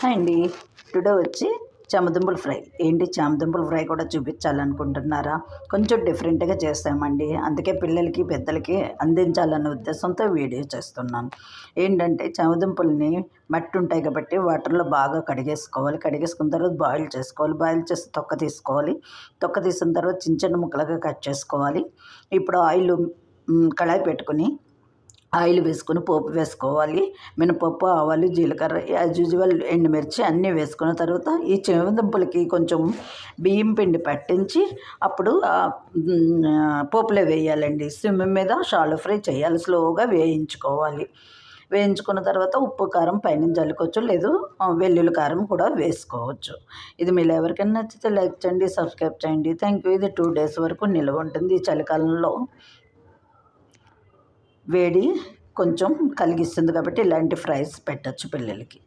Hi అండి today వచ్చి చామదుంపల fry. ఏంటి చామదుంపల ఫ్రై కూడా చూపించాలనుకుంటున్నారా? కొంచెం డిఫరెంట్గా చేస్తామండి. అందుకే పిల్లలకి పెద్దలకి అందించాలన్న ఉద్దేశంతో వీడియో చేస్తున్నాను. ఏంటంటే చామదుంపల్ని మట్టి ఉంటాయి కాబట్టి వాటర్లో బాగా కడిగేసుకోవాలి. కడిగేసుకున్న తర్వాత బాయిల్ చేసుకోవాలి. బాయిల్ చేసి తొక్క తీసుకోవాలి. తొక్క తీసిన తర్వాత చిన్న చిన్న ముక్కలుగా కట్ చేసుకోవాలి. ఇప్పుడు ఆయిల్ కళాయి పెట్టుకుని ఆయిల్ వేసుకొని పోపు వేసుకోవాలి. మినపప్పు ఆవాలు జీలకర్ర యాజ్ యూజువల్ ఎండుమిర్చి అన్నీ వేసుకున్న తర్వాత ఈ చెమదుంపలకి కొంచెం బియ్యం పిండి పట్టించి అప్పుడు పోపులో వేయాలండి. సిమ్ మీద షాలో ఫ్రై చేయాలి. స్లోగా వేయించుకోవాలి. వేయించుకున్న తర్వాత ఉప్పు కారం పైన జల్లుకోవచ్చు లేదు వెల్లుల్లి కారం కూడా వేసుకోవచ్చు. ఇది మీరు ఎవరికైనా నచ్చితే లైక్ చేయండి సబ్స్క్రైబ్ చేయండి. థ్యాంక్ యూ ఇది టూ డేస్ వరకు నిల్వ ఉంటుంది ఈ చలికాలంలో. వేడి కొంచెం కలిగిస్తుంది కాబట్టి ఇలాంటి ఫ్రైస్ పెట్టచ్చు పిల్లలకి.